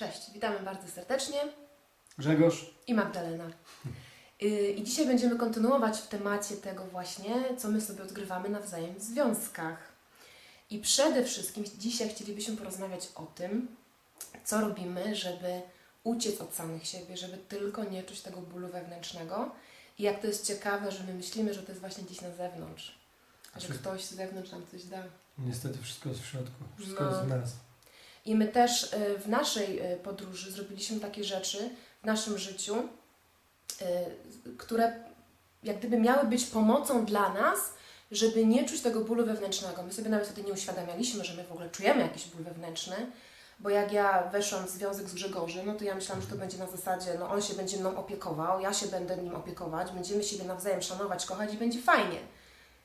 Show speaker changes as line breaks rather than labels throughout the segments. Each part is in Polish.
Cześć, witamy bardzo serdecznie
Grzegorz,
i Magdalena. Y, I dzisiaj będziemy kontynuować w temacie tego właśnie, co my sobie odgrywamy nawzajem w związkach. I przede wszystkim dzisiaj chcielibyśmy porozmawiać o tym, co robimy, żeby uciec od samych siebie, żeby tylko nie czuć tego bólu wewnętrznego. I jak to jest ciekawe, że my myślimy, że to jest właśnie gdzieś na zewnątrz, że
Znaczy-
ktoś z zewnątrz nam coś da.
niestety wszystko jest w środku, wszystko
No.
jest w nas.
I my też y, w naszej y, podróży zrobiliśmy takie rzeczy w naszym życiu, y, które jak gdyby miały być pomocą dla nas, żeby nie czuć tego bólu wewnętrznego. My sobie nawet wtedy nie uświadamialiśmy, że my w ogóle czujemy jakiś ból wewnętrzny, bo jak ja weszłam w związek z Grzegorzem, no to ja myślałam, że to będzie na zasadzie, no on się będzie mną opiekował, ja się będę nim opiekować, będziemy siebie nawzajem szanować, kochać i będzie fajnie.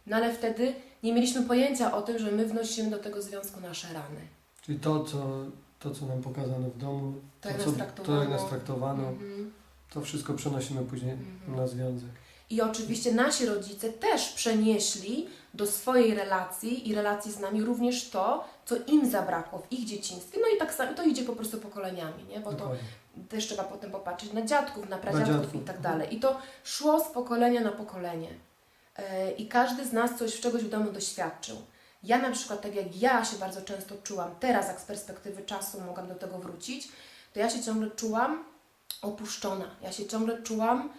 No ale wtedy nie mieliśmy pojęcia o tym, że my wnosimy do tego związku nasze rany.
Czyli to, co, to, co nam pokazano w domu,
To, jak nas
to, jak
traktowano.
nas traktowano,
Mhm.
to wszystko przenosimy później
Mhm.
na związek.
I oczywiście nasi rodzice też przenieśli do swojej relacji i relacji z nami również to, co im zabrakło w ich dzieciństwie. No i tak samo to idzie po prostu pokoleniami, nie? Bo to
Dokładnie.
też trzeba potem popatrzeć na dziadków, na pradziadków
dziadków.
i tak dalej. I to szło z pokolenia na pokolenie. E, I każdy z nas coś, czegoś w domu doświadczył. Ja na przykład, tak jak ja się bardzo często czułam, teraz jak z perspektywy czasu mogłam do tego wrócić, to ja się ciągle czułam opuszczona. Ja się ciągle czułam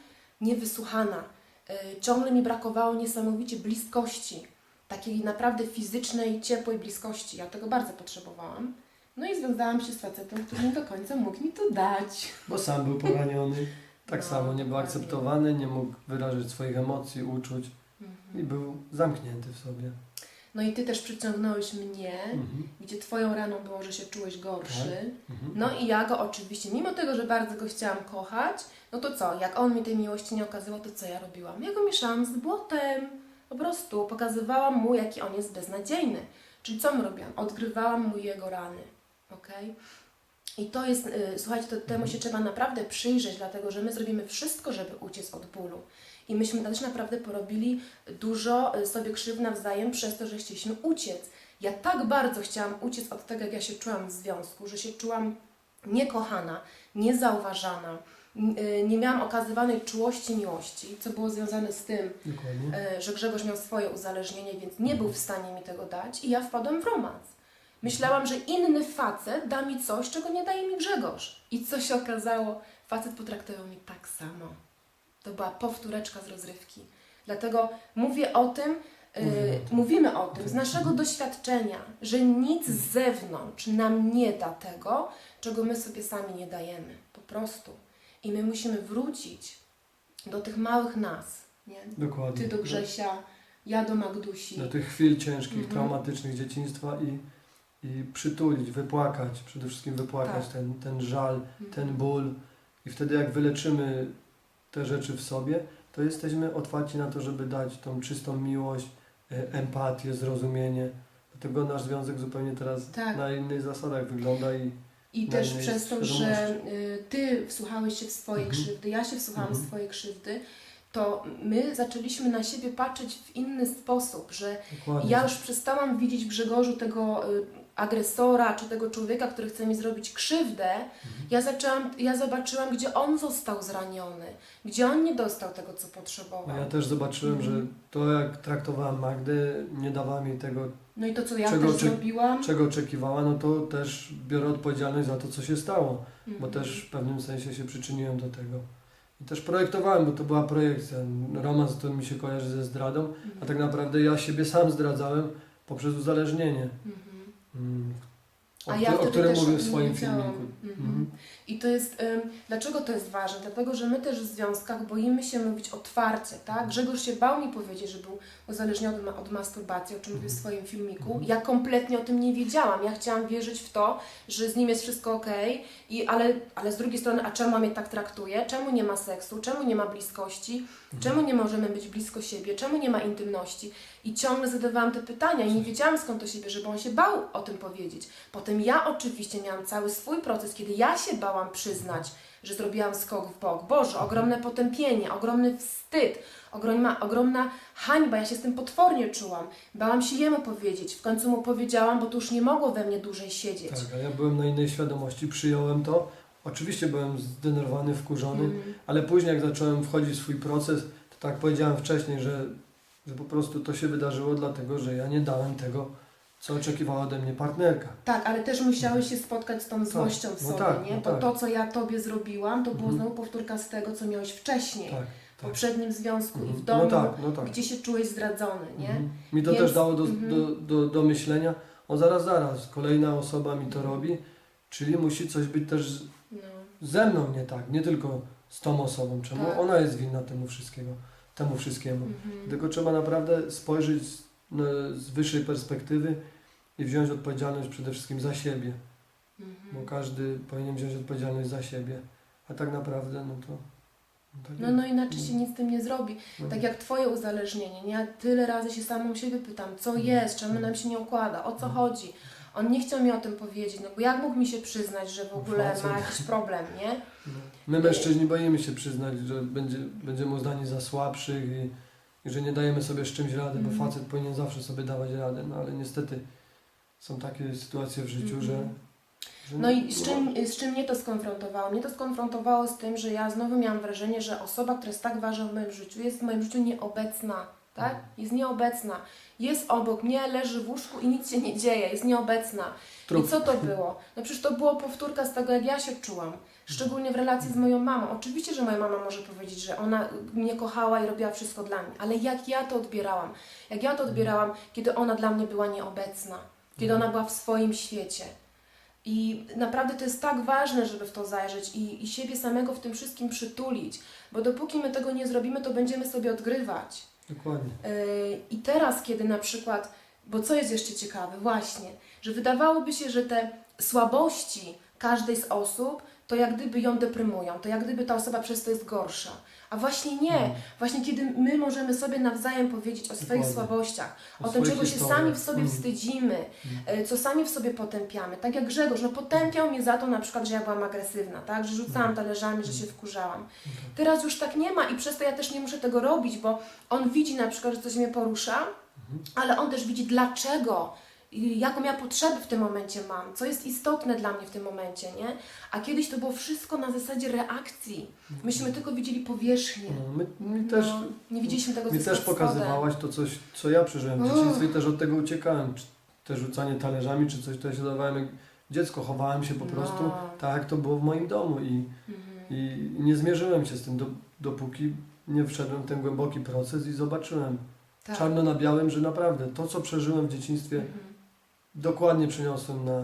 niewysłuchana. E, Ciągle mi brakowało niesamowicie bliskości, takiej naprawdę fizycznej, ciepłej bliskości. Ja tego bardzo potrzebowałam. No i związałam się z facetem, który nie do końca mógł mi to dać.
Bo sam był poraniony, tak
No,
samo nie był akceptowany, nie mógł wyrazić swoich emocji, uczuć i
Mhm.
był zamknięty w sobie.
No i Ty też przyciągnąłeś mnie,
Mhm.
gdzie Twoją raną było, że się czułeś gorszy.
Mhm.
No i ja go oczywiście, mimo tego, że bardzo go chciałam kochać, no to co, jak on mi tej miłości nie okazywał, to co ja robiłam? Ja go mieszałam z błotem. Po prostu pokazywałam mu, jaki on jest beznadziejny. Czyli co mu robiłam? Odgrywałam mu jego rany. Okej? I to jest, y, słuchajcie, to temu się trzeba naprawdę przyjrzeć, dlatego że my zrobimy wszystko, żeby uciec od bólu. I myśmy też naprawdę porobili dużo y, sobie krzywd nawzajem przez to, że chcieliśmy uciec. Ja tak bardzo chciałam uciec od tego, jak ja się czułam w związku, że się czułam niekochana, niezauważana, y, nie miałam okazywanej czułości miłości, co było związane z tym,
Dokładnie.
y, że Grzegorz miał swoje uzależnienie, więc nie był w stanie mi tego dać i ja wpadłam w romans. Myślałam, że inny facet da mi coś, czego nie daje mi Grzegorz. I co się okazało? Facet potraktował mnie tak samo. To była powtóreczka z rozrywki. Dlatego mówię o tym, y,
Mówimy o tym.
mówimy o tym z naszego doświadczenia, że nic z zewnątrz nam nie da tego, czego my sobie sami nie dajemy. Po prostu. I my musimy wrócić do tych małych nas. Nie?
Dokładnie.
Ty do Grzesia, ja do Magdusi.
do tych chwil ciężkich,
Mhm.
traumatycznych dzieciństwa i, i przytulić, wypłakać, przede wszystkim wypłakać
Tak.
ten, ten żal,
Mhm.
ten ból. I wtedy jak wyleczymy te rzeczy w sobie, to jesteśmy otwarci na to, żeby dać tą czystą miłość, e, empatię, zrozumienie. Dlatego nasz związek zupełnie teraz
Tak.
na innych zasadach wygląda i
I też przez to, że y, Ty wsłuchałeś się w swoje
Mhm.
krzywdy, ja się wsłuchałam w
Mhm.
swoje krzywdy, to my zaczęliśmy na siebie patrzeć w inny sposób, że
dokładnie.
ja już przestałam widzieć w Grzegorzu tego y, agresora, czy tego człowieka, który chce mi zrobić krzywdę.
Mhm.
Ja zaczęłam, ja zobaczyłam, gdzie on został zraniony, gdzie on nie dostał tego, co potrzebował.
A ja też zobaczyłem,
Mhm.
że to jak traktowałam Magdę, nie dawała mi tego,
No i to, co ja
Czego
też zrobiłam.
czego oczekiwała, no to też biorę odpowiedzialność za to, co się stało. bo
Mhm.
też w pewnym sensie się przyczyniłem do tego. I też projektowałem, bo to była projekcja. Romans to mi się kojarzy ze zdradą,
Mhm.
a tak naprawdę ja siebie sam zdradzałem poprzez uzależnienie,
Mhm.
Mm, o,
A ja
o
wtedy
którym
też o
mówię w swoim
nie wiedziałam.
filmiku.
Mhm.
Mhm.
I to jest, ym, dlaczego to jest ważne? Dlatego, że my też w związkach boimy się mówić otwarcie, tak? Grzegorz się bał mi powiedzieć, że był uzależniony od, ma- od masturbacji, o czym mówił w swoim filmiku.
Mhm.
Ja kompletnie o tym nie wiedziałam. Ja chciałam wierzyć w to, że z nim jest wszystko okej, i ale, ale z drugiej strony, a czemu mnie tak traktuje? Czemu nie ma seksu? Czemu nie ma bliskości?
Mhm.
Czemu nie możemy być blisko siebie? Czemu nie ma intymności? I ciągle zadawałam te pytania i nie wiedziałam skąd to siebie, żeby on się bał o tym powiedzieć. Potem ja oczywiście miałam cały swój proces, kiedy ja się bałam przyznać, że zrobiłam skok w bok. Boże, ogromne potępienie, ogromny wstyd, ogromna, ogromna hańba. Ja się z tym potwornie czułam. Bałam się jemu powiedzieć. W końcu mu powiedziałam, bo to już nie mogło we mnie dłużej siedzieć.
Tak, a ja byłem na innej świadomości, przyjąłem to. Oczywiście byłem zdenerwowany, wkurzony,
Mhm.
ale później jak zacząłem wchodzić w swój proces, to tak powiedziałem wcześniej, że, że po prostu to się wydarzyło dlatego, że ja nie dałem tego, co oczekiwała ode mnie partnerka.
Tak, ale też musiałeś się spotkać z tą złością w
no
sobie,
tak,
nie?
no
Bo
tak.
to, co ja tobie zrobiłam, to było
Mhm.
znowu powtórka z tego, co miałeś wcześniej.
Tak,
W
tak.
poprzednim związku i w
Mhm.
domu,
No tak, no tak.
gdzie się czułeś zdradzony, nie?
Mhm. Mi to
Więc-
też dało do,
mhm.
do, do, do myślenia, o zaraz, zaraz, kolejna osoba mi to robi, czyli musi coś być też z-
No.
ze mną nie tak, nie tylko z tą osobą, czemu
Tak.
ona jest winna temu wszystkiego, temu wszystkiemu.
Mhm.
Tylko trzeba naprawdę spojrzeć z, no, z wyższej perspektywy i wziąć odpowiedzialność przede wszystkim za siebie, bo
Mhm.
każdy powinien wziąć odpowiedzialność za siebie, a tak naprawdę no to... No, tak
No, no inaczej się nic z tym nie zrobi.
No.
Tak jak twoje uzależnienie, nie? Ja tyle razy się samą siebie pytam, co
Mhm.
jest, czemu nam się nie układa, o co chodzi. On nie chciał mi o tym powiedzieć, no bo jak mógł mi się przyznać, że w ogóle
Facet.
ma jakiś problem, nie?
No. My mężczyźni boimy się przyznać, że będzie, będziemy uznani za słabszych i, i że nie dajemy sobie z czymś rady,
Mhm.
bo facet powinien zawsze sobie dawać radę, no ale niestety są takie sytuacje w życiu,
Mhm.
że, że...
No i z czym, z czym mnie to skonfrontowało? Mnie to skonfrontowało z tym, że ja znowu miałam wrażenie, że osoba, która jest tak ważna w moim życiu, jest w moim życiu nieobecna, tak?
Mhm.
Jest nieobecna. Jest obok mnie, leży w łóżku i nic się nie dzieje, jest nieobecna.
Trup.
I co to było? No przecież to było powtórka z tego, jak ja się czułam. Szczególnie w relacji z moją mamą. Oczywiście, że moja mama może powiedzieć, że ona mnie kochała i robiła wszystko dla mnie, ale jak ja to odbierałam? Jak ja to odbierałam, kiedy ona dla mnie była nieobecna, kiedy ona była w swoim świecie. I naprawdę to jest tak ważne, żeby w to zajrzeć i, i siebie samego w tym wszystkim przytulić, bo dopóki my tego nie zrobimy, to będziemy sobie odgrywać.
Dokładnie.
Yy, I teraz, kiedy na przykład, bo co jest jeszcze ciekawe, właśnie, że wydawałoby się, że te słabości każdej z osób, to jak gdyby ją deprymują, to jak gdyby ta osoba przez to jest gorsza. A właśnie nie.
Mhm.
Właśnie kiedy my możemy sobie nawzajem powiedzieć o swoich
Dokładnie.
słabościach, o, tym,
swoich
czego się
historiach.
sami w sobie
Mhm.
wstydzimy,
Mhm.
y, co sami w sobie potępiamy. Tak jak Grzegorz, no potępiał mnie za to na przykład, że ja byłam agresywna, tak? Że rzucałam
Mhm.
talerzami, że się wkurzałam.
Mhm.
Teraz już tak nie ma i przez to ja też nie muszę tego robić, bo on widzi na przykład, że coś mnie porusza,
Mhm.
ale on też widzi dlaczego, jaką ja potrzeby w tym momencie mam, co jest istotne dla mnie w tym momencie, nie? A kiedyś to było wszystko na zasadzie reakcji. Myśmy tylko widzieli powierzchnię.
No, my, mi też,
No, nie widzieliśmy tego, co
mi też
spodem.
pokazywałaś to coś, co ja przeżyłem w dzieciństwie i też od tego uciekałem. Czy te rzucanie talerzami, czy coś, to ja się dawałem jak dziecko, chowałem się po
No.
prostu tak, jak to było w moim domu i
Mhm.
I nie zmierzyłem się z tym, do, dopóki nie wszedłem w ten głęboki proces i zobaczyłem
Tak.
czarno na białym, że naprawdę to, co przeżyłem w dzieciństwie,
Mhm.
Dokładnie przeniosłem na,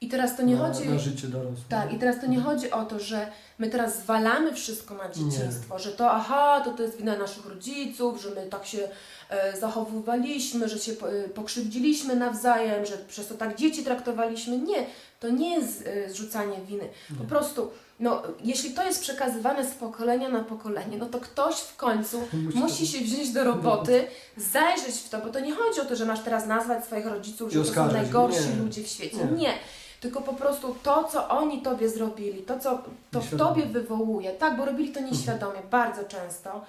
I teraz to nie
na,
chodzi...
na życie dorosłe.
Tak, i teraz to nie chodzi o to, że my teraz zwalamy wszystko na dzieciństwo, że to aha, to to jest wina naszych rodziców, że my tak się e, zachowywaliśmy, że się po- e, pokrzywdziliśmy nawzajem, że przez to tak dzieci traktowaliśmy. Nie, to nie jest e, zrzucanie winy. Po prostu, no, jeśli to jest przekazywane z pokolenia na pokolenie, no to ktoś w końcu
Musi
musi się wziąć do roboty, zajrzeć w to, bo to nie chodzi o to, że masz teraz nazwać swoich rodziców, że to są najgorsi
Nie.
ludzie w świecie.
Nie.
Nie. Tylko po prostu to, co oni tobie zrobili, to, co to w tobie wywołuje, tak, bo robili to nieświadomie, bardzo często,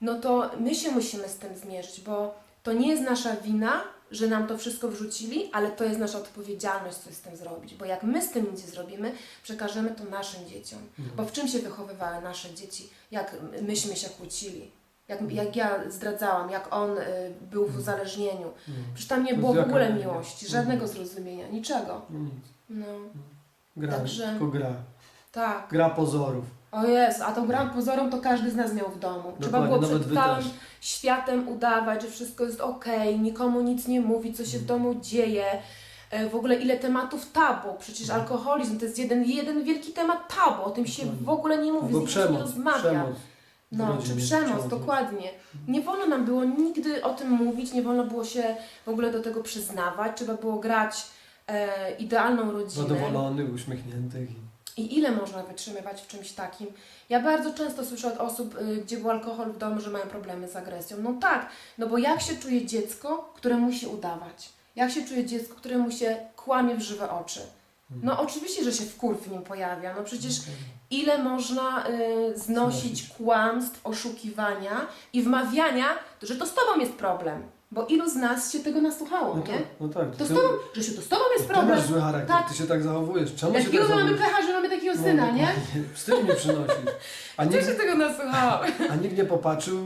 no to my się musimy z tym zmierzyć, bo to nie jest nasza wina, że nam to wszystko wrzucili, ale to jest nasza odpowiedzialność, coś z tym zrobić. Bo jak my z tym nic nie zrobimy, przekażemy to naszym dzieciom.
Mhm.
Bo w czym się wychowywały nasze dzieci, jak myśmy się kłócili, jak,
Mhm.
jak ja zdradzałam, jak on y, był w
Mhm.
uzależnieniu.
Nie.
Przecież tam nie
To
było w ogóle miłości,
Mhm.
żadnego zrozumienia, niczego.
No nic.
No,
Gra,
Także-
tylko gra.
tak.
Gra pozorów.
O jest, a tą grę pozorom to każdy z nas miał w domu. Trzeba
Dokładnie,
było
nawet
przed
wy
całym
też.
światem udawać, że wszystko jest okej, nikomu nic nie mówić, co się w domu dzieje. E, W ogóle ile tematów tabu. Przecież
Mhm.
alkoholizm to jest jeden, jeden wielki temat tabu. O tym się
Dokładnie.
w ogóle nie mówi, z nikim się nie
przemoc,
rozmawia.
przemoc. w
No,
rodzinie,
czy przemoc, dokładnie. Nie wolno nam było nigdy o tym mówić, nie wolno było się w ogóle do tego przyznawać. Trzeba było grać e, idealną rodzinę.
Zadowolonych, uśmiechniętych. i-
I ile można wytrzymywać w czymś takim? Ja bardzo często słyszę od osób, y, gdzie był alkohol w domu, że mają problemy z agresją. No tak, no bo jak się czuje dziecko, które musi udawać? Jak się czuje dziecko, któremu się kłamie w żywe oczy? No oczywiście, że się w nim pojawia. No przecież ile można y, znosić
Znosić.
kłamstw, oszukiwania i wmawiania, że to z tobą jest problem. Bo ilu z nas się tego nasłuchało,
No
nie?
tak, no tak.
To z
Ty-
tobą, że się to z tobą jest
Ty
problem.
masz zły charakter,
Tak.
ty się tak zachowujesz. Czemu się
Jakiego
tak
my mamy pecha, że mamy takiego
No,
syna, nie?
Wstyd mi przynosisz. A nikt,
się tego nasłuchał?
a nikt nie popatrzył,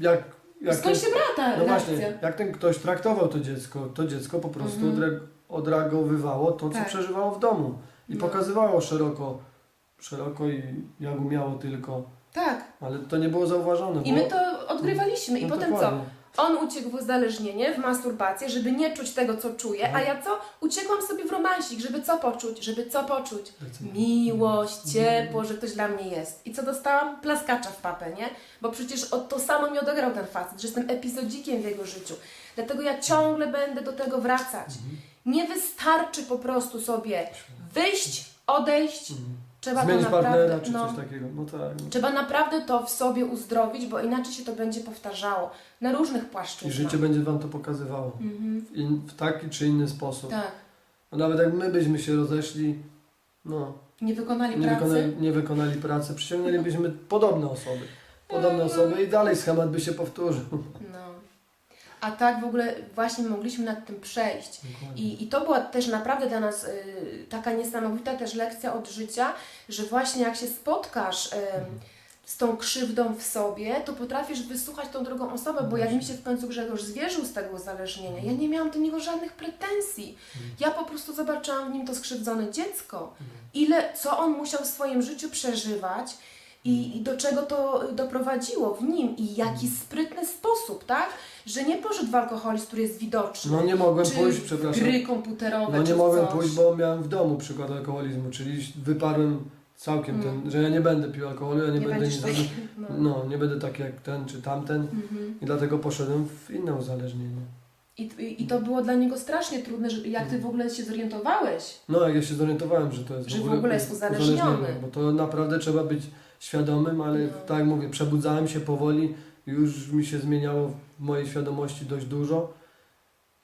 jak, jak
Skąd się brała ta
no
reakcja?
właśnie, jak ten ktoś traktował to dziecko. To dziecko po prostu
Mhm.
odre- odreagowywało to, co
Tak.
przeżywało w domu. I
No.
pokazywało szeroko, szeroko i jak umiało tylko.
Tak.
Ale to nie było zauważone.
I
bo,
my to odgrywaliśmy. I
no
potem co? On uciekł w uzależnienie, w masturbację, żeby nie czuć tego, co czuje, a
Mhm.
ja co? Uciekłam sobie w romansik, żeby co poczuć? Żeby co poczuć? Miłość,
Mhm.
ciepło, że ktoś dla mnie jest. I co dostałam? Plaskacza w papę, nie? Bo przecież o to samo mi odegrał ten facet, że jestem epizodzikiem w jego życiu. Dlatego ja ciągle będę do tego wracać.
Mhm.
Nie wystarczy po prostu sobie wyjść, odejść.
Mhm.
Trzeba
Zmienić
to naprawdę...
partnera czy
no,
coś takiego. No tak. No.
Trzeba naprawdę to w sobie uzdrowić, bo inaczej się to będzie powtarzało na różnych
I
płaszczyznach.
życie będzie wam to pokazywało.
Mhm.
W, in, w taki czy inny sposób.
Tak.
No nawet jak my byśmy się rozeszli, no,
Nie wykonali
nie
pracy.
wykonali, nie wykonali pracy, przyciągnęlibyśmy podobne osoby. Podobne osoby i dalej schemat by się powtórzył.
A tak w ogóle właśnie mogliśmy nad tym przejść. I, I to była też naprawdę dla nas y, taka niesamowita też lekcja od życia, że właśnie jak się spotkasz y, z tą krzywdą w sobie, to potrafisz wysłuchać tą drugą osobę, bo jak mi się w końcu Grzegorz zwierzył z tego uzależnienia, ja nie miałam do niego żadnych pretensji. Ja po prostu zobaczyłam w nim to skrzywdzone dziecko. Ile, co on musiał w swoim życiu przeżywać i, i do czego to doprowadziło w nim i jaki sprytny sposób, tak? Że nie poszedł w alkoholizm, który jest widoczny.
No nie mogłem
czy
pójść, przepraszam.
gry komputerowe,
No
czy
nie
w
mogłem
coś.
pójść, bo miałem w domu przykład alkoholizmu, czyli wyparłem całkiem
Mm.
ten, że ja nie będę pił alkoholu, ja nie,
Nie
będę
będziesz
nic
taki...
robił.
No.
No, nie będę taki jak ten czy tamten
Mhm.
i dlatego poszedłem w inne uzależnienie.
I, i, I to było dla niego strasznie trudne, że, jak ty w ogóle się zorientowałeś.
No, jak ja się zorientowałem, że to jest
Że w ogóle jest uzależniony.
bo to naprawdę trzeba być świadomym, ale
No.
tak jak mówię, przebudzałem się powoli, już mi się zmieniało w mojej świadomości dość dużo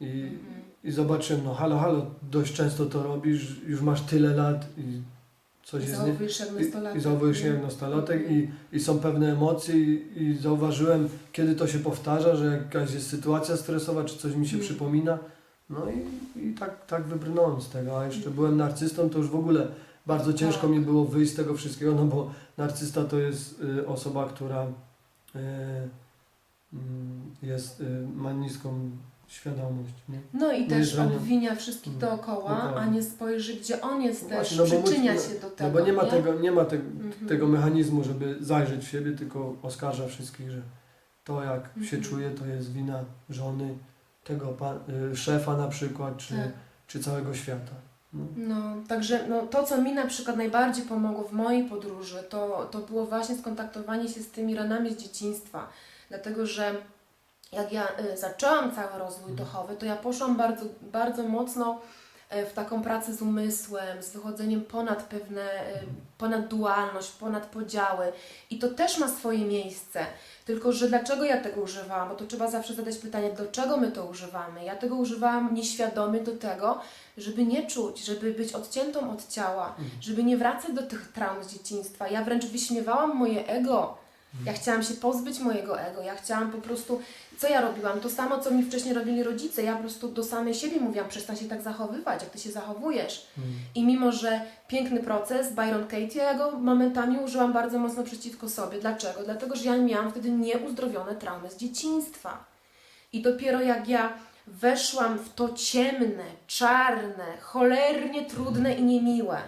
i,
Mhm.
i zobaczyłem, no halo, halo, dość często to robisz, już masz tyle lat i coś
I
jest nie... I. I zauważyłeś jak nastolatek i, i są pewne emocje i, i zauważyłem, kiedy to się powtarza, że jakaś jest sytuacja stresowa, czy coś mi się
Mm.
przypomina. No i, i tak, tak wybrnąłem z tego, a jeszcze
Mm.
byłem narcystą, to już w ogóle bardzo ciężko
Tak.
mi było wyjść z tego wszystkiego, no bo narcysta to jest y, osoba, która jest, y, ma niską świadomość. Nie?
No i
Nie
też
raniony.
obwinia wszystkich
Mm.
dookoła, a nie spojrzy, gdzie on jest
No
też,
właśnie, no
przyczynia
musi-
się do
No
tego.
bo nie ma tego, nie ma te,
Mhm.
tego mechanizmu, żeby zajrzeć w siebie, tylko oskarża wszystkich, że to jak się
Mhm.
czuje, to jest wina żony, tego y, szefa na przykład, czy,
Tak.
czy całego świata. No.
Także no, to, co mi na przykład najbardziej pomogło w mojej podróży, to, to było właśnie skontaktowanie się z tymi ranami z dzieciństwa. Dlatego, że jak ja y, zaczęłam cały rozwój duchowy, to ja poszłam bardzo, bardzo mocno w taką pracę z umysłem, z wychodzeniem ponad pewne, y, ponad dualność, ponad podziały. I to też ma swoje miejsce. Tylko, że dlaczego ja tego używałam? Bo to trzeba zawsze zadać pytanie, dlaczego my to używamy. Ja tego używałam nieświadomie do tego, żeby nie czuć, żeby być odciętą od ciała,
Mhm.
żeby nie wracać do tych traum z dzieciństwa. Ja wręcz wyśmiewałam moje ego. Ja chciałam się pozbyć mojego ego. Ja chciałam po prostu. Co ja robiłam? To samo, co mi wcześniej robili rodzice. Ja po prostu do samej siebie mówiłam: przestań się tak zachowywać, jak ty się zachowujesz.
Mm.
I mimo, że piękny proces, Byron Katie, ja go momentami użyłam bardzo mocno przeciwko sobie. Dlaczego? Dlatego, że ja miałam wtedy nieuzdrowione traumy z dzieciństwa. I dopiero jak ja weszłam w to ciemne, czarne, cholernie trudne i niemiłe.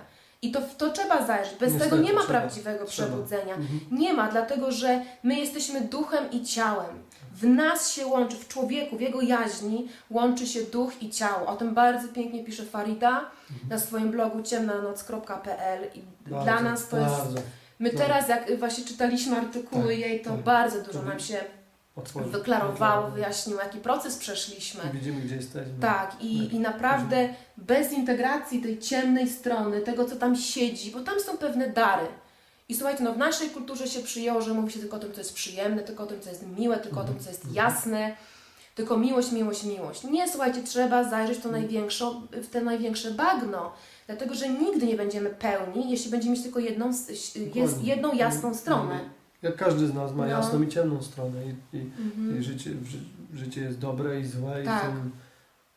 I to w to trzeba zajrzeć. Bez
Niestety,
tego nie ma
trzeba.
prawdziwego
Trzeba.
przebudzenia.
Mhm.
Nie ma, dlatego że my jesteśmy duchem i ciałem. W nas się łączy, w człowieku, w jego jaźni łączy się duch i ciało. O tym bardzo pięknie pisze Farida na swoim blogu ciemnanoc.pl i
Bardzo,
dla nas to jest...
bardzo
My teraz, jak właśnie czytaliśmy artykuły
Tak,
jej, to
tak.
bardzo dużo
To
nam
wi-
się
otworzyć.
wyklarowało, wyjaśniło, jaki proces przeszliśmy.
I widzimy, gdzie jesteśmy.
Tak, i, i naprawdę bez integracji tej ciemnej strony, tego co tam siedzi, bo tam są pewne dary. I słuchajcie, no w naszej kulturze się przyjęło, że mówi się tylko o tym, co jest przyjemne, tylko o tym, co jest miłe, tylko o tym, co jest jasne, tylko miłość, miłość, miłość. Nie, słuchajcie, trzeba zajrzeć w to
Mm.
największą, w te największe bagno, dlatego że nigdy nie będziemy pełni, jeśli będziemy mieć tylko jedną, jedną jasną
Mm,
stronę.
Jak każdy z nas ma
No.
jasną i ciemną stronę i, i,
Mhm.
i życie, życie jest dobre i złe
Tak.
i tym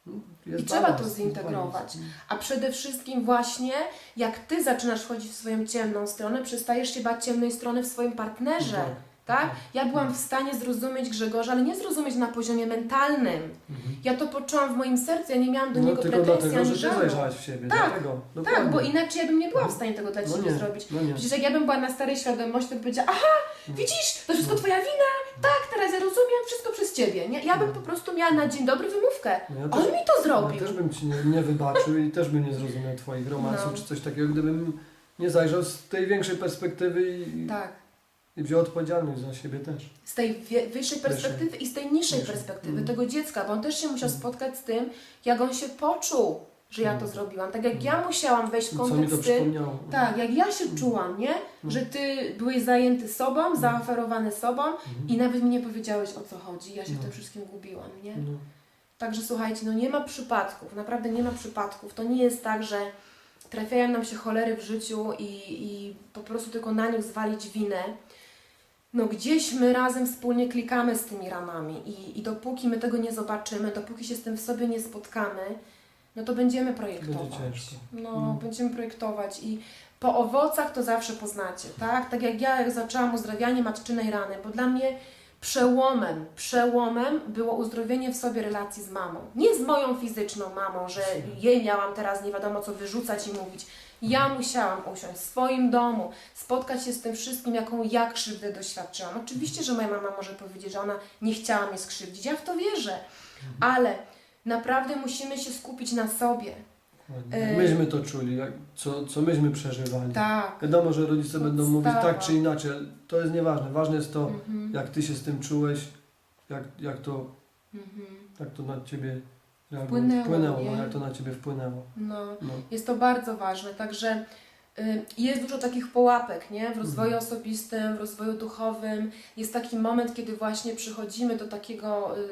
no,
I trzeba
balans,
to zintegrować.
balans.
A przede wszystkim właśnie, jak ty zaczynasz wchodzić w swoją ciemną stronę, przestajesz się bać ciemnej strony w swoim partnerze.
Tak.
Tak? Ja byłam w stanie zrozumieć Grzegorza, ale nie zrozumieć na poziomie mentalnym.
Mhm.
Ja to poczułam w moim sercu, ja nie miałam do
No
niego
tylko
pretensji
dlatego,
ani
że ty
żalu.
zajrzałaś w siebie.
Tak,
dlatego,
Tak,
dokładnie.
bo inaczej ja bym nie była w stanie tego dla
no
Ciebie
nie,
zrobić.
No nie.
Przecież jak ja bym była na starej świadomości, to bym powiedziała, aha, widzisz, to wszystko
No.
Twoja wina, tak, teraz ja rozumiem, wszystko przez Ciebie. Nie? Ja bym po prostu miała na dzień dobry wymówkę.
No ja
On
też,
mi to
ja
zrobił.
też bym ci nie, nie wybaczył i też bym nie zrozumiał twoich romansów
No.
czy coś takiego, gdybym nie zajrzał z tej większej perspektywy i,
Tak.
I wziął odpowiedzialność za siebie też.
Z tej wyższej perspektywy i z tej niższej perspektywy
Mm.
tego dziecka, bo on też się musiał
Mm.
spotkać z tym, jak on się poczuł, że ja to
Mm.
zrobiłam. Tak jak
Mm.
ja musiałam wejść w
Co mi to
z tym,
przypomniało.
tak, jak ja się czułam, nie? Że ty byłeś zajęty sobą, zaoferowany sobą
Mhm.
i nawet mi nie powiedziałeś o co chodzi. Ja się w
No.
tym wszystkim gubiłam, nie?
No.
Także słuchajcie, no nie ma przypadków, naprawdę nie ma przypadków. To nie jest tak, że trafiają nam się cholery w życiu i, i po prostu tylko na nich zwalić winę. No gdzieś my razem wspólnie klikamy z tymi ramami i, i dopóki my tego nie zobaczymy, dopóki się z tym w sobie nie spotkamy, no to będziemy projektować. No,
Mm.
będziemy projektować i po owocach to zawsze poznacie, tak? Tak jak ja, jak zaczęłam uzdrawianie matczynej rany, bo dla mnie przełomem, przełomem było uzdrowienie w sobie relacji z mamą. Nie z moją fizyczną mamą, że jej miałam teraz nie wiadomo co wyrzucać i mówić. Ja musiałam usiąść w swoim domu, spotkać się z tym wszystkim, jaką ja krzywdę doświadczyłam. Oczywiście, że moja mama może powiedzieć, że ona nie chciała mnie skrzywdzić, ja w to wierzę, ale naprawdę musimy się skupić na sobie.
Jak myśmy to czuli, co, co myśmy przeżywali.
Tak.
Wiadomo, że rodzice będą mówić
Podstawa.
tak czy inaczej, to jest nieważne. Ważne jest to,
Mhm.
jak ty się z tym czułeś, jak, jak, to,
Mhm.
jak to na ciebie reaguje-
Wpłynęło,
wpłynęło
nie?
jak to na ciebie wpłynęło.
No.
No.
Jest to bardzo ważne, także y, jest dużo takich pułapek, nie? W rozwoju
Mhm.
osobistym, w rozwoju duchowym. Jest taki moment, kiedy właśnie przychodzimy do takiego y,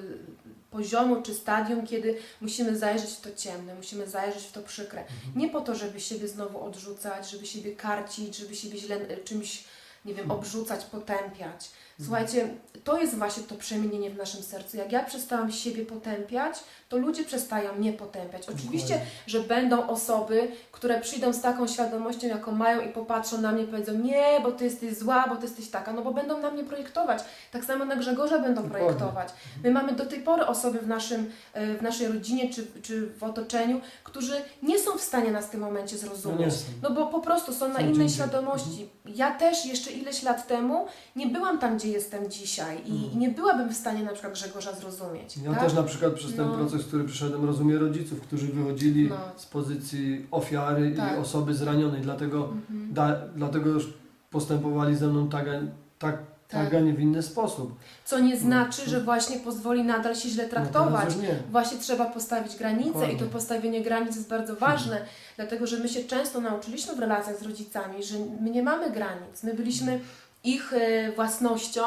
poziomu czy stadium, kiedy musimy zajrzeć w to ciemne, musimy zajrzeć w to przykre.
Mhm.
Nie po to, żeby siebie znowu odrzucać, żeby siebie karcić, żeby siebie źle y, czymś, nie wiem, obrzucać, potępiać. Słuchajcie, to jest właśnie to przemienienie w naszym sercu. Jak ja przestałam siebie potępiać, to ludzie przestają mnie potępiać. Oczywiście, że będą osoby, które przyjdą z taką świadomością, jaką mają i popatrzą na mnie i powiedzą nie, bo ty jesteś zła, bo ty jesteś taka, no bo będą na mnie projektować. Tak samo na Grzegorza będą
Dokładnie.
projektować. My mamy do tej pory osoby w, naszym, e, w naszej rodzinie czy, czy w otoczeniu, którzy nie są w stanie nas w tym momencie
No
zrozumieć.
są.
No bo po prostu są na innej świadomości. Ja też jeszcze ileś lat temu nie byłam tam, gdzie jestem dzisiaj i,
Mhm.
i nie byłabym w stanie na przykład Grzegorza zrozumieć.
Ja
tak?
też na przykład przez ten
No.
proces, który przeszedłem, rozumiem rodziców, którzy wychodzili
No.
z pozycji ofiary
Tak.
i osoby zranionej, dlatego,
Mhm.
da, dlatego już postępowali ze mną tak, tak, tak.
Tak.
a nie w inny sposób.
Co nie
No.
znaczy, że właśnie pozwoli nadal się źle
No
traktować.
nie.
Właśnie trzeba postawić granice
Dokładnie.
i to postawienie granic jest bardzo ważne, dlatego że my się często nauczyliśmy w relacjach z rodzicami, że my nie mamy granic. My byliśmy ich e, własnością,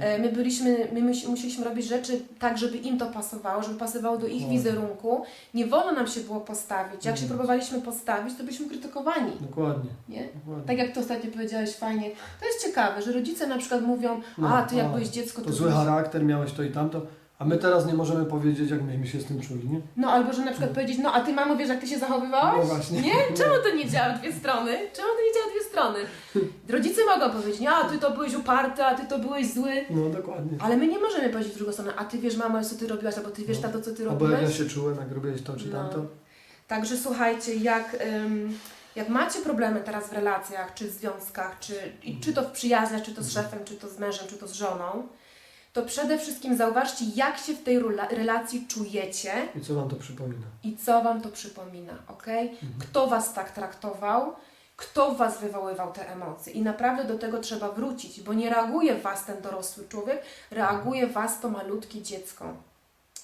e, my byliśmy, my musi, musieliśmy robić rzeczy tak, żeby im to pasowało, żeby pasowało do ich
Dokładnie.
wizerunku. Nie wolno nam się było postawić. Jak się
Mhm.
próbowaliśmy postawić, to byliśmy krytykowani.
Dokładnie.
Nie?
Dokładnie.
Tak jak to ostatnio powiedziałeś fajnie. To jest ciekawe, że rodzice na przykład mówią,
No,
a ty jak
a,
byłeś dziecko,
To
to
zły charakter, miałeś to i tamto, a my teraz nie możemy powiedzieć, jak myśmy się z tym czuli, nie?
No albo, że na przykład powiedzieć, no a ty mamo wiesz jak ty się zachowywałaś?
No właśnie.
Nie? Czemu to nie działa w dwie strony? Czemu to nie działa w dwie strony? Rodzice mogą powiedzieć, nie, a ty to byłeś uparty, a ty to byłeś zły.
No dokładnie.
Ale my nie możemy powiedzieć w drugą stronę, a ty wiesz mamo, co ty robiłaś, albo ty wiesz
No.
tato, co ty
Albo jak ja się czułem, jak robiłeś to czy
No.
tamto.
Także słuchajcie, jak, ym, jak macie problemy teraz w relacjach, czy w związkach, czy, i, czy to w przyjaźniach, czy to z
Mhm.
szefem, czy to z mężem, czy to z żoną, to przede wszystkim zauważcie, jak się w tej relacji czujecie
I co wam to przypomina?
i co Wam to przypomina, ok?
Mhm.
Kto Was tak traktował, kto w Was wywoływał te emocje. I naprawdę do tego trzeba wrócić, bo nie reaguje w Was ten dorosły człowiek, reaguje w Was to malutkie dziecko.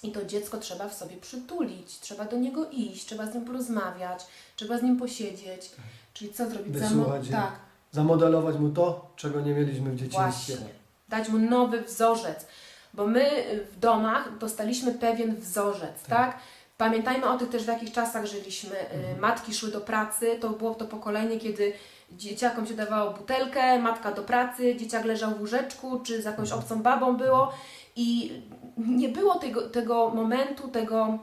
I to dziecko trzeba w sobie przytulić, trzeba do niego iść, trzeba z nim porozmawiać, trzeba z nim posiedzieć. Czyli co zrobić?
Wysłuchać je.
tak,
Zamodelować mu to, czego nie mieliśmy w dzieciństwie.
właśnie. Dać mu nowy wzorzec. Bo my w domach dostaliśmy pewien wzorzec, tak? Pamiętajmy o tych też, w jakich czasach żyliśmy. Y,
Mhm.
Matki szły do pracy, to było to pokolenie, kiedy dzieciakom się dawało butelkę, matka do pracy, dzieciak leżał w łóżeczku, czy z jakąś
Mhm.
obcą babą było i nie było tego, tego momentu, tego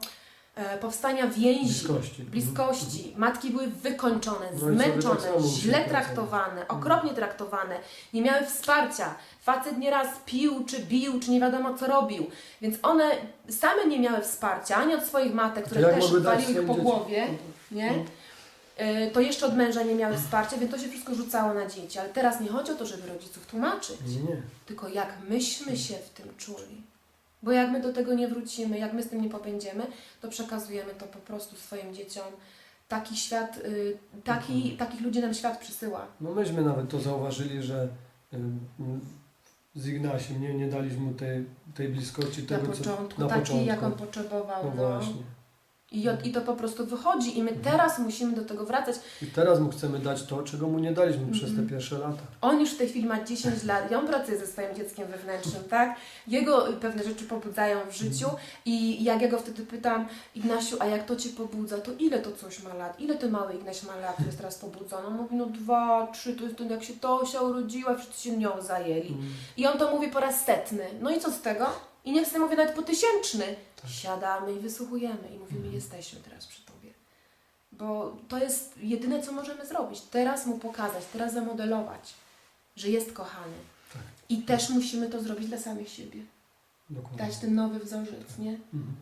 powstania więzi,
Bliskości.
bliskości. Matki były wykończone,
No
zmęczone, źle traktowane, okropnie traktowane, nie miały wsparcia. Facet nieraz pił, czy bił, czy nie wiadomo co robił. Więc one same nie miały wsparcia, ani od swoich matek, które
jak
też waliły ich po głowie, nie?
No.
Y, To jeszcze od męża nie miały wsparcia, więc to się wszystko rzucało na dzieci. Ale teraz nie chodzi o to, żeby rodziców tłumaczyć,
nie.
tylko jak myśmy się w tym czuli. Bo jak my do tego nie wrócimy, jak my z tym nie popędziemy, to przekazujemy to po prostu swoim dzieciom. Taki świat, y, taki,
Mhm.
takich ludzi nam świat przysyła.
No myśmy nawet to zauważyli, że ym, z Ignasiem nie, nie daliśmy mu tej, tej bliskości
Na
tego, co
początku,
na
taki
początku.
jak on potrzebował.
No
No
właśnie.
I, I to po prostu wychodzi i my teraz musimy do tego wracać.
I teraz mu chcemy dać to, czego mu nie daliśmy przez te
Mhm.
pierwsze lata.
On już w tej chwili ma 10 lat i on pracuje ze swoim dzieckiem wewnętrznym, tak? Jego pewne rzeczy pobudzają w życiu i jak ja go wtedy pytam, Ignasiu, a jak to Cię pobudza, to ile to coś ma lat? Ile Ty mały Ignaś ma lat, który jest teraz pobudzony? On mówi, no dwa, trzy, to jest to jak się Tosia urodziła, wszyscy się nią zajęli.
Mm.
I on to mówi po raz setny. No i co z tego? I niech sobie mówię nawet po tysięczny.
Tak.
Siadamy i wysłuchujemy i mówimy,
Mhm.
jesteśmy teraz przy Tobie. Bo to jest jedyne, co możemy zrobić. Teraz mu pokazać, teraz zamodelować, że jest kochany.
Tak.
I też musimy to zrobić dla samych siebie.
Dokładnie.
Dać ten nowy wzorzec, nie?
Mhm.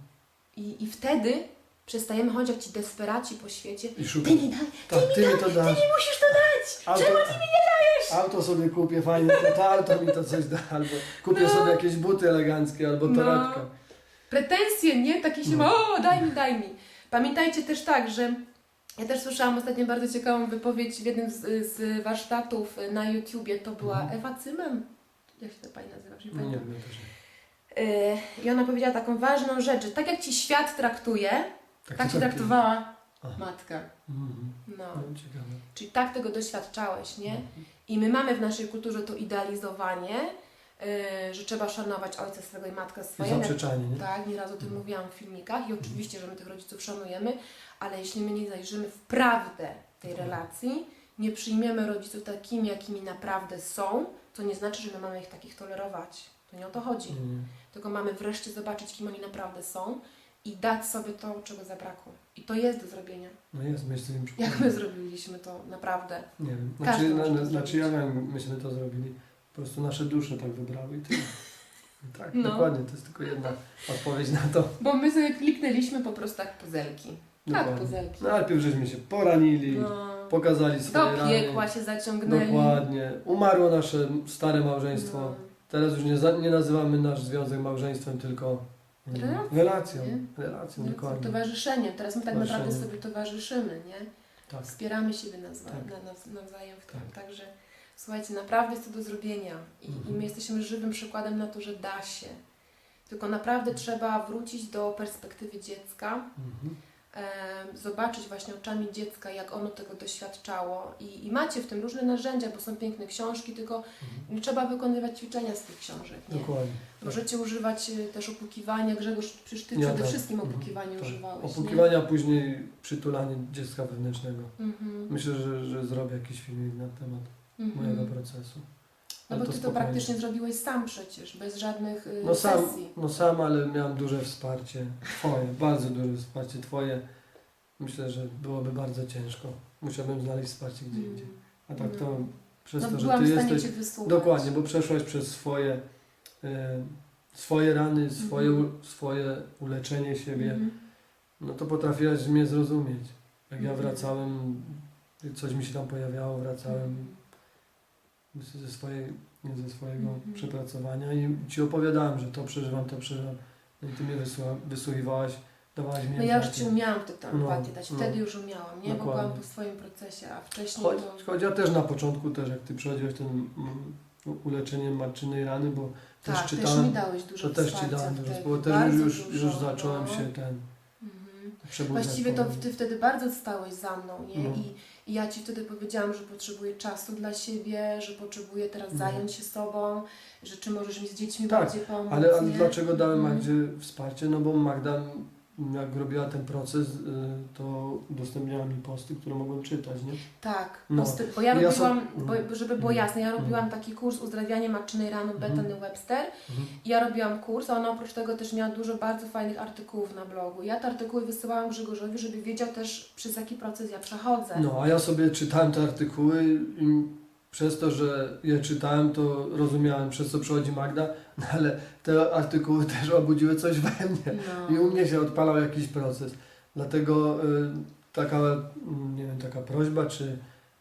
I, I wtedy przestajemy chodzić jak ci desperaci po świecie.
I
Ty mi daj,
Tak, ty mi to dasz.
musisz to dać! Czemu ty mi nie dajesz?
Auto sobie kupię fajnie, to, to auto mi to coś da, albo kupię
No.
sobie jakieś buty eleganckie, albo
No.
torebkę.
Pretensje, nie? Takie się
No.
ma, o daj mi, daj mi. Pamiętajcie też tak, że ja też słyszałam ostatnio bardzo ciekawą wypowiedź w jednym z, z warsztatów na YouTubie, to była
Mhm.
Ewa Cymen. Jak się ta pani nazywa? Nie
No nie też nie.
Yy, I ona powiedziała taką ważną rzecz, że tak jak ci świat traktuje, tak,
to
ci traktowała
Aha.
matka.
Mhm.
No.
No, ciekawe.
Czyli tak tego doświadczałeś, nie?
Mhm.
I my mamy w naszej kulturze to idealizowanie, yy, że trzeba szanować ojca swego i matkę
I
swojego.
zaprzeczanie, nie?
Tak, nieraz o tym
Mhm.
mówiłam w filmikach i oczywiście, że my tych rodziców szanujemy, ale jeśli my nie zajrzymy w prawdę tej
Mhm.
relacji, nie przyjmiemy rodziców takimi, jakimi naprawdę są, to nie znaczy, że my mamy ich takich tolerować. To nie o to chodzi. Tylko mamy wreszcie zobaczyć, kim oni naprawdę są i dać sobie to, czego zabrakło. I to jest do zrobienia.
No jest, my z tym
Jak my zrobiliśmy to naprawdę.
Nie wiem.
Każdy
Znaczy,
może
na,
to
na, znaczy ja
zrobić.
wiem, myśmy to zrobili. Po prostu nasze dusze tak wybrały i tyle. Tak,
No.
dokładnie, to jest tylko jedna odpowiedź na to.
Bo my sobie kliknęliśmy po prostu tak puzelki. Tak,
Dokładnie.
puzelki.
No, Najpierw żeśmy się poranili,
No.
pokazali swoje
Do
rany.
piekła się zaciągnęli.
Dokładnie. Umarło nasze stare małżeństwo.
No.
Teraz już nie, za, nie nazywamy nasz związek małżeństwem, tylko
Relacją,
relacją.
nie?
Relacją,
Nie?
dokładnie.
Towarzyszeniem. Teraz my tak naprawdę sobie towarzyszymy, nie?
Tak.
Wspieramy siebie nawza-
Tak.
na, na, nawzajem w tym.
Tak.
Także słuchajcie, naprawdę jest to do zrobienia. I,
Mhm.
I my jesteśmy żywym przykładem na to, że da się. Tylko naprawdę trzeba wrócić do perspektywy dziecka,
Mhm.
Zobaczyć właśnie oczami dziecka, jak ono tego doświadczało. I, I macie w tym różne narzędzia, bo są piękne książki, tylko
Mhm.
trzeba wykonywać ćwiczenia z tych książek. Nie?
Dokładnie.
Możecie używać y, też opukiwania. Grzegorz, przecież Ty
Ja
przede
tak.
wszystkim
Mhm.
opukiwanie
Tak.
używałeś. nie?
Opukiwania, później przytulanie dziecka wewnętrznego.
Mhm.
Myślę, że, że zrobię jakiś filmik na temat
Mhm.
mojego procesu.
No bo ty to
spokojnie.
praktycznie zrobiłeś sam przecież, bez żadnych y,
No sam,
sesji.
no sam, ale miałem duże wsparcie. Twoje, bardzo duże wsparcie Twoje. Myślę, że byłoby bardzo ciężko. Musiałbym znaleźć wsparcie gdzie
Mm.
indziej. A tak
No.
to przez
No
to, że
byłam
Ty
w stanie
jesteś...
Cię wysłuchać.
Dokładnie, bo przeszłaś przez swoje, e, swoje rany, swoje,
Mhm.
u, swoje uleczenie siebie.
Mhm.
No to potrafiłaś mnie zrozumieć. Jak ja
Mhm.
wracałem, coś mi się tam pojawiało, wracałem. Ze, swojej, ze swojego
Mhm.
przepracowania i Ci opowiadałem, że to przeżywam, to przeżywam. No i Ty mnie wysłucha, wysłuchiwałaś, dawałaś mi
No ja już
empatię.
Ci umiałam tę tam
No,
empatię dać.
no.
Wtedy już umiałam, nie? Bo byłam po swoim procesie, a wcześniej
Choć,
to...
choć ja też na początku, też jak Ty przechodziłeś ten mm, uleczenie matczynej rany, bo też
tak, też
czytałem,
mi dałeś dużo
to też Ci dałem dużo,
wtedy,
bo też już,
dużo,
już zacząłem
no.
się ten
Mhm. Właściwie to. Ty wtedy bardzo stałeś za mną, nie?
No.
I, I ja Ci wtedy powiedziałam, że potrzebuję czasu dla siebie, że potrzebuję teraz
Mhm.
zająć się sobą, że czy możesz mi z dziećmi
Tak,
bardziej pomóc.
Ale, ale dlaczego dałem
Mhm.
Magdzie wsparcie? No bo Magda, jak robiła ten proces, y, to udostępniała mi posty, które mogłem czytać, nie?
Tak,
No.
posty, bo ja
Ja
robiłam,
sam-
bo, żeby było
Mhm.
jasne, ja robiłam
Mhm.
taki kurs uzdrawianie matczynej rano
Mhm.
Bethany Webster
Mhm.
i ja robiłam kurs, a ona oprócz tego też miała dużo bardzo fajnych artykułów na blogu. Ja te artykuły wysyłałam Grzegorzowi, żeby wiedział też przez jaki proces ja przechodzę.
No, a ja sobie czytałem te artykuły i przez to, że je czytałem, to rozumiałem, przez co przychodzi Magda, no ale te artykuły też obudziły coś we mnie.
No.
I u mnie się odpalał jakiś proces. Dlatego y, taka, mm, nie wiem, taka prośba, czy,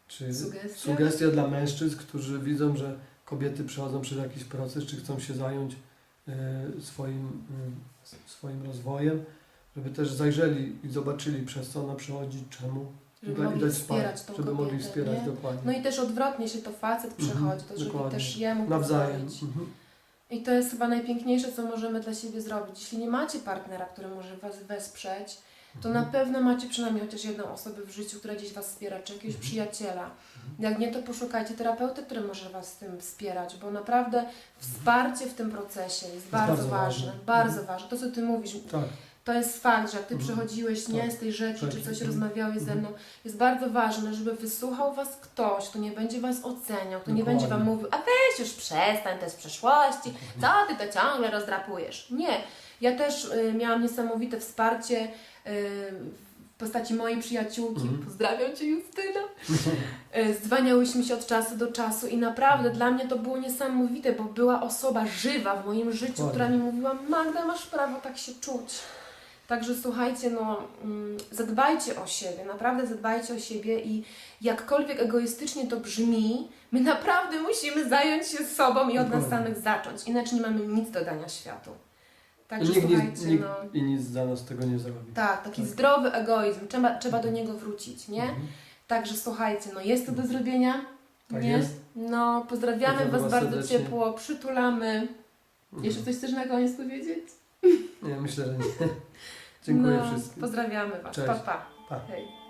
czy
Sugestia?
sugestia dla mężczyzn, którzy widzą, że kobiety przechodzą przez jakiś proces, czy chcą się zająć y, swoim, y, swoim rozwojem, żeby też zajrzeli i zobaczyli, przez co ona przechodzi, czemu.
Żeby
dać
mogli
wsparcie,
wspierać tą
Żeby mogli
kobietę,
wspierać,
nie?
dokładnie.
No i też odwrotnie się to facet
Mhm,
przechodzi, to żeby
dokładnie.
też jemu
Nawzajem.
pozwolić.
Mhm.
I to jest chyba najpiękniejsze, co możemy dla siebie zrobić. Jeśli nie macie partnera, który może Was wesprzeć, to na
Mhm.
pewno macie przynajmniej chociaż jedną osobę w życiu, która gdzieś Was wspiera, czy jakiegoś
Mhm.
przyjaciela. Jak nie, to poszukajcie terapeuty, który może Was w tym wspierać, bo naprawdę wsparcie w tym procesie jest bardzo,
bardzo
ważne.
ważne.
Bardzo ważne. To, co Ty mówisz,
Tak,
to jest fakt, że jak Ty
Mhm.
przechodziłeś nie
Tak.
z tej rzeki,
Tak.
czy coś
Mhm.
rozmawiałeś ze
Mhm.
mną, jest bardzo ważne, żeby wysłuchał Was ktoś, kto nie będzie Was oceniał, kto nie będzie Wam mówił, a weź już przestań, to jest przeszłości, co Ty to ciągle rozdrapujesz. Nie. Ja też y, miałam niesamowite wsparcie y, w postaci mojej przyjaciółki, pozdrawiam Cię Justyna. Y, Zwaniałyśmy się od czasu do czasu i naprawdę dla mnie to było niesamowite, bo była osoba żywa w moim życiu,
Dokładnie.
która mi mówiła, Magda, masz prawo tak się czuć. Także słuchajcie, no, mm, zadbajcie o siebie, naprawdę zadbajcie o siebie i jakkolwiek egoistycznie to brzmi, my naprawdę musimy zająć się sobą i od nas samych zacząć, inaczej nie mamy nic do dania światu. Także
I nikt,
słuchajcie,
nikt
no,
i nic za nas tego nie zrobi.
tak, taki
Tak.
zdrowy egoizm, trzeba, trzeba do niego wrócić, nie?
Mhm.
Także słuchajcie, no jest to do zrobienia,
Tak
nie?
jest.
No, pozdrawiamy
Pozdrawiam Was
bardzo
serdecznie.
ciepło, przytulamy. Jeszcze
Mhm.
coś chcesz na koniec powiedzieć?
Nie, myślę, że nie. Dziękuję
no,
wszystkim.
Pozdrawiamy Was.
Cześć.
Pa, pa.
Pa.
Hej.